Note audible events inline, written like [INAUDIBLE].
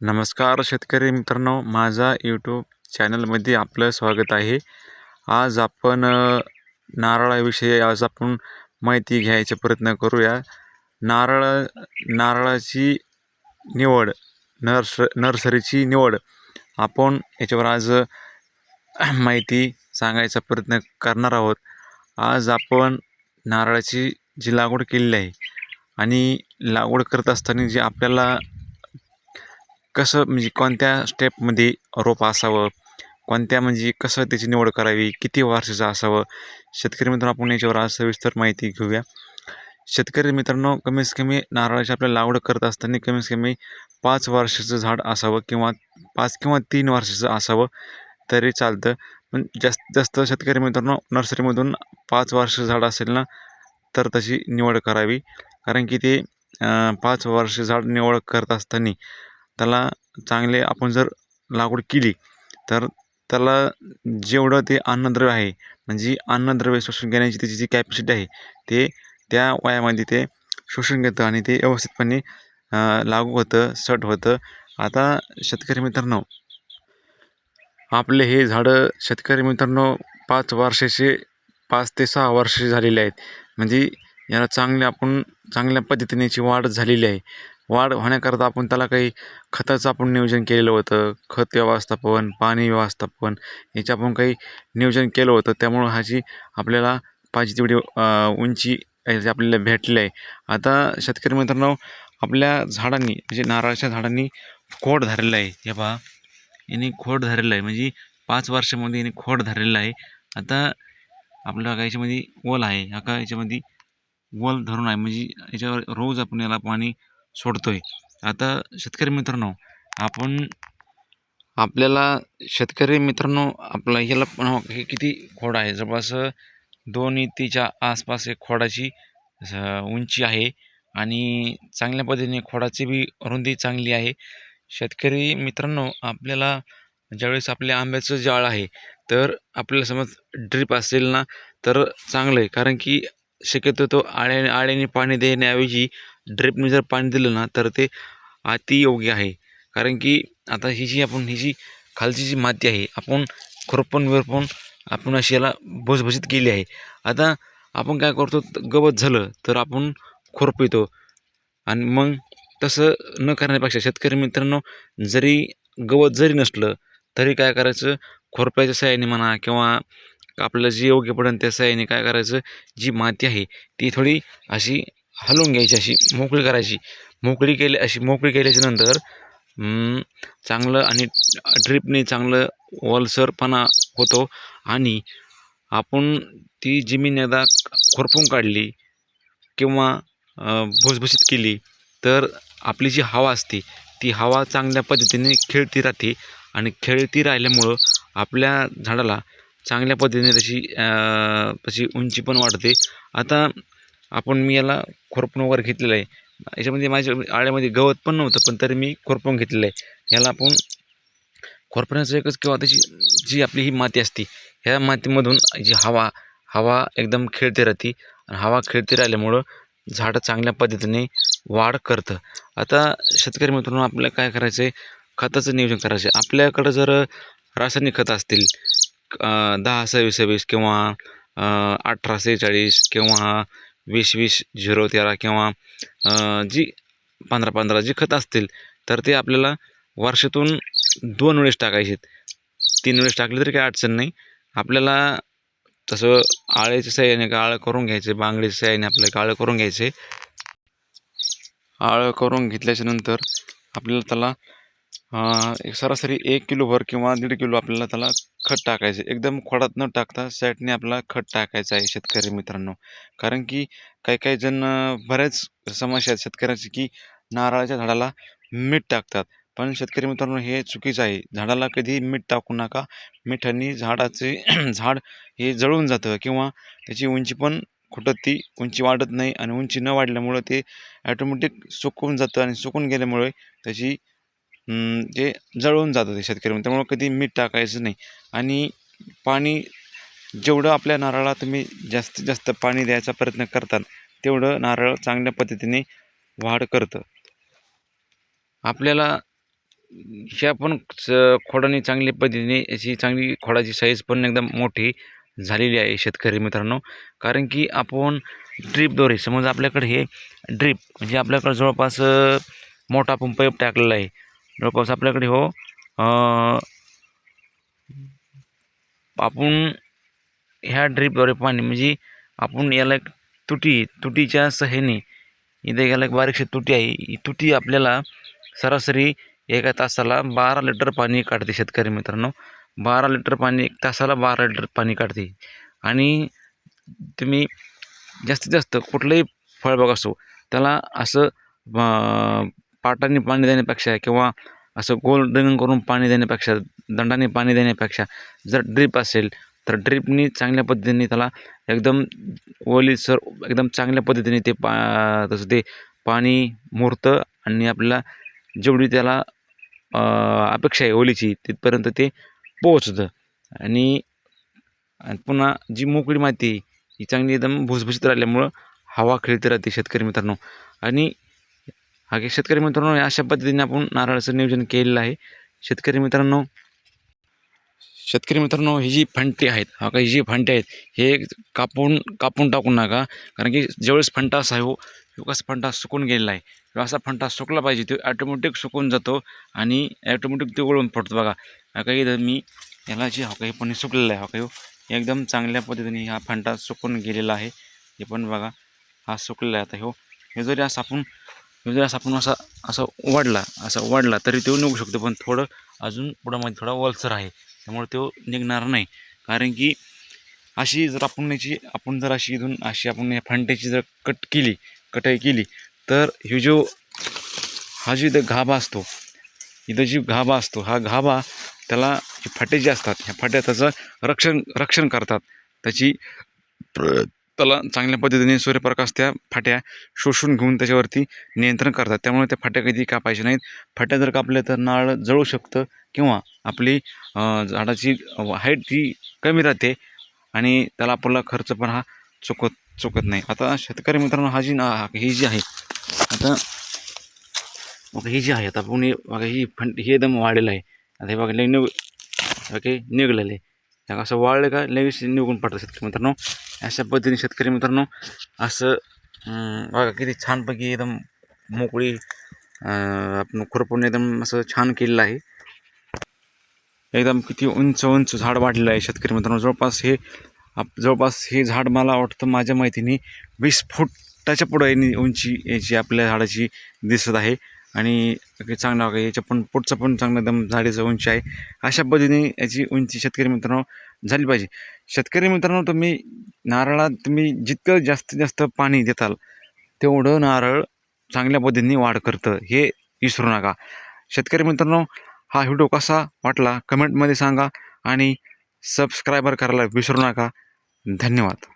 नमस्कार शेतकरी मित्रांनो माझा यूट्यूब चॅनलमध्ये आपलं स्वागत आहे. आज आपण नारळाविषयी आज आपण माहिती घ्यायचा प्रयत्न करूया. नारळ नारळाची निवड नर्स नर्सरीची निवड आपण याच्यावर आज माहिती सांगायचा प्रयत्न करणार आहोत. आज आपण नारळाची जी लागवड केलेली आहे आणि लागवड करत असताना जे आपल्याला कसं म्हणजे कोणत्या स्टेपमध्ये रोप असावं? कोणत्या म्हणजे कसं त्याची निवड करावी? किती वर्षाचं असावं? शेतकरी मित्रांनो आपण याच्यावर आज सविस्तर माहिती घेऊया. शेतकरी मित्रांनो कमीत कमी नारळाची आपल्याला लागवड करत असताना कमीत कमी पाच वर्षाचं झाड असावं किंवा पाच किंवा तीन वर्षाचं असावं तरी चालतं. पण जास्त जास्त शेतकरी मित्रांनो नर्सरीमधून पाच वर्ष झाड असेल ना तर तशी निवड करावी. कारण की ते पाच वर्ष झाड निवड करत असताना त्याला चांगले आपण जर लागवड केली तर त्याला जेवढं ते अन्नद्रव्य आहे म्हणजे अन्नद्रव्य शोषून घेण्याची त्याची जी कॅपॅसिटी आहे ते त्या वयामध्ये ते शोषून घेतं आणि ते व्यवस्थितपणे लागू होतं सट होतं. आता शेतकरी मित्रांनो आपले हे झाडं शेतकरी मित्रांनो पाच वर्षाचे पाच ते सहा वर्षाचे झालेले आहेत. म्हणजे याला चांगले आपण चांगल्या पद्धतीने याची वाढ झालेली आहे. वाढ होण्याकरता आपण त्याला काही खताचं आपण नियोजन केलेलं होतं खत व्यवस्थापन पाणी व्यवस्थापन याचे आपण काही नियोजन केलं होतं. त्यामुळं ह्याची आपल्याला पाहिजे तेवढी उंची याची आपल्याला भेटली आहे. आता शेतकरी मित्रांनो आपल्या झाडांनी म्हणजे नारळाच्या झाडांनी खोड धरलेलं आहे. हे पहा याने खोड धरलेलं आहे. म्हणजे पाच वर्षामध्ये याने खोड धरलेलं आहे. आता आपल्या का याच्यामध्ये ओल आहे. एका का याच्यामध्ये वल धरून आहे. म्हणजे याच्यावर रोज आपण याला पाणी सोडतो आहे आता शेतकरी मित्रांनो आपण आपल्याला शेतकरी मित्रांनो आपला ह्याला पण हे किती खोड आहे? जवळपास दोन इंचीच्या आसपास एक खोडाची उंची आहे आणि चांगल्या पद्धतीने खोडाची बी रुंदी चांगली आहे. शेतकरी मित्रांनो आपल्याला ज्यावेळेस आपल्या आंब्याचं जाळ आहे तर आपल्याला समज ड्रीप असेल ना तर चांगलं आहे. कारण की शक्यतो तो आळ्याने आळ्याने पाणी देण्याऐवजी ड्रिपने जर पाणी दिलं ना तर ते अति योग्य आहे. कारण की आता ही जी आपण ही जी खालची जी माती आहे आपण खुरपण विरपण आपण अशी याला भुसभुशीत केली आहे. आता आपण काय करतो गवत झालं तर आपण खुरपितो आणि मग तसं न करण्यापेक्षा शेतकरी मित्रांनो जरी गवत जरी नसलं तरी काय करायचं? खुरप्याच्या सहाय्याने म्हणा किंवा आपल्याला जे योग्य पडेल त्या सहाय्याने काय करायचं? जी माती आहे ती थोडी अशी हलवून घ्यायची अशी मोकळी करायची. मोकळी केली अशी मोकळी केल्याच्यानंतर चांगलं आणि ड्रिपने चांगलं ओलसरपणा होतो आणि आपण ती जमीन एकदा खुरपून काढली किंवा भुसभुशीत केली तर आपली जी हवा असते ती हवा चांगल्या पद्धतीने खेळती राहते आणि खेळती राहिल्यामुळं आपल्या झाडाला चांगल्या पद्धतीने तशी तशी उंची पण वाढते. आता आपण मी याला खुरपून वगैरे घेतलेलं आहे. याच्यामध्ये माझ्या आळ्यामध्ये गवत पण नव्हतं पण तरी मी खुरपून घेतलेलं आहे. याला आपण खुरपण्याचं एकच किंवा त्याची जी आपली ही माती असते ह्या मातीमधून जी हवा हवा एकदम खेळते राहते आणि हवा खेळते राहिल्यामुळं झाडं चांगल्या पद्धतीने वाढ करतं. आता शेतकरी मित्रांनो आपल्याला काय करायचं आहे खताचं नियोजन करायचं आहे आपल्याकडं जर रासायनिक खतं असतील दहा सव्वीस सव्वीस किंवा अठरा सेहेचाळीस किंवा वीस वीस झिरो तेरा किंवा जी पंधरा पंधरा जी खतं असतील तर ते आपल्याला वर्षातून दोन वेळेस टाकायचे तीन वेळेस टाकले तरी काही अडचण नाही. आपल्याला तसं आळ्याच्या सहाय्याने आळं करून घ्यायचे बांगडीच्या सहाय्याने आपल्याला आळं करून घ्यायचे. आळं करून घेतल्याच्या नंतर आपल्याला त्याला सरासरी एक किलोभर किंवा दीड किलो आपल्याला त्याला खत टाकायचं एकदम खोडात न टाकता सॅटने आपला खत टाकायचं आहे शेतकरी मित्रांनो. कारण की काही काही जण बऱ्याच समस्या आहेत शेतकऱ्याची की नारळाच्या झाडाला मीठ टाकतात. पण शेतकरी मित्रांनो हे चुकीचं आहे. झाडाला कधी मीठ टाकू नका. मिठाने झाडाचे [CLEARS THROAT] झाड हे जळून जातं किंवा त्याची उंची पण खुटत ती उंची वाढत नाही आणि उंची न वाढल्यामुळं ते ॲटोमॅटिक सुकून जातं आणि सुकून गेल्यामुळे त्याची जे जळून जातं ते शेतकरी. त्यामुळं कधी मीठ टाकायचं नाही. आणि पाणी जेवढं आपल्या नारळाला तुम्ही जास्तीत जास्त पाणी द्यायचा प्रयत्न करताल तेवढं नारळ चांगल्या पद्धतीने वाढ करतं. आपल्याला ह्या पण खोडाने चांगल्या पद्धतीने याची चांगली खोडाची साईज पण एकदम मोठी झालेली आहे शेतकरी मित्रांनो. कारण की आपण ड्रीपद्वारे समज आपल्याकडे हे ड्रीप म्हणजे आपल्याकडे जवळपास मोठा आपण पाईप टाकलेला आहे. जवळपास आपल्याकडे हो. आपण ह्या ड्रीपद्वारे पाणी म्हणजे आपण याला एक तुटी तुटीच्या सह्याने इथे याला एक बारीकशी तुटी आहे. ही तुटी आपल्याला सरासरी एका तासाला बारा लिटर पाणी काढते शेतकरी मित्रांनो. बारा लिटर पाणी एक तासाला बारा लिटर पाणी काढते. आणि तुम्ही जास्तीत जास्त कुठलंही फळबाग असो त्याला असं पाटाने पाणी देण्यापेक्षा किंवा असं गोल रिंग करून पाणी देण्यापेक्षा दंडाने पाणी देण्यापेक्षा जर ड्रीप असेल तर ड्रीपनी चांगल्या पद्धतीने त्याला एकदम ओलीसर एकदम चांगल्या पद्धतीने ते पा तसं ते पाणी मुरतं आणि आपल्याला जेवढी त्याला अपेक्षा आहे ओलीची तिथपर्यंत ते पोहोचतं. आणि आणि पुन्हा जी मोकळी माती आहे, ही चांगली एकदम भुसभुशीत राहिल्यामुळं हवा खेळती राहते शेतकरी मित्रांनो. आणि हा की शेतकरी मित्रांनो अशा पद्धतीने आपण नारळाचं नियोजन केलेलं आहे. शेतकरी मित्रांनो शेतकरी मित्रांनो ही जी फंटी आहेत हा काही जी फंटी आहेत हे कापून कापून टाकू नका. कारण की ज्यावेळेस फंटा असा आहे हो ह्यो फंटा सुकून गेलेला आहे. किंवा असा फंटा सुकला पाहिजे तो ॲटोमॅटिक सुकून जातो आणि ॲटोमॅटिक ते वळून पडतो. बघा हा काही मी याला जे हा काही पण सुकलेला आहे हा काही हो, एकदम चांगल्या पद्धतीने हा फंटा सुकून गेलेला आहे. हे पण बघा हा सुकलेला आहे आता हो. हे जरी असं आपण म्हणजे जर असा आपण असा असा वाढला असा वाढला तरी तो निघू शकतो पण थोडं अजून पुढामध्ये थोडा वलसर आहे. त्यामुळे तो निघणार नाही. कारण की अशी जर आपण याची आपण जर अशी इथून अशी आपण या फांट्याची जर कट केली कटाई केली तर हे जो हा जो इथं गाभा असतो इथं जी गाभा असतो हा गाभा त्याला फाटे जे असतात ह्या फाट्या त्याचं रक्षण रक्षण करतात. त्याची प्र- त्याला चांगल्या पद्धतीने सूर्यप्रकाश त्या फाट्या शोषून घेऊन त्याच्यावरती नियंत्रण करतात. त्यामुळे त्या फाट्या कधी कापायच्या नाहीत. फाट्या जर कापल्या तर नाळ जळू शकतं किंवा आपली झाडाची हाईट जी कमी राहते आणि त्याला आपला खर्च पण हा चुकत चुकत नाही. आता शेतकरी मित्रांनो हा जी ना ही जी आहे आता बघा ही जी आहे आता आपण बघा ही फंट हे एकदम वाढलेलं आहे. आता हे बघा लई निघ ओके निघलेलं आहे. त्या असं वाळलं का लगेच निघून पडतं शेतकरी मित्रांनो. अशा पद्धतीने शेतकरी मित्रांनो असं बघा किती छानपैकी एकदम मोकळी आपण खुरपून एकदम असं छान केलेलं आहे. एकदम किती उंच उंच झाड वाढलेलं आहे शेतकरी मित्रांनो. जवळपास हे आप जवळपास हे झाड मला वाटतं माझ्या माहितीने वीस फुटाच्या पुढं उंची याची आपल्या झाडाची दिसत आहे. आणि चांगला चांगलं याच्या पण पुढचं पण चांगलं एकदम झाडीचं उंची आहे. अशा पद्धतीने याची उंची शेतकरी मित्रांनो झाली पाहिजे. शेतकरी मित्रांनो तुम्ही नारळात तुम्ही जितकं जास्तीत जास्त पाणी देताल तेवढं नारळ चांगल्या पद्धतीने वाढ करतं. हे विसरू नका. शेतकरी मित्रांनो हा व्हिडिओ कसा वाटला कमेंटमध्ये सांगा आणि सबस्क्रायबर करायला विसरू नका. धन्यवाद.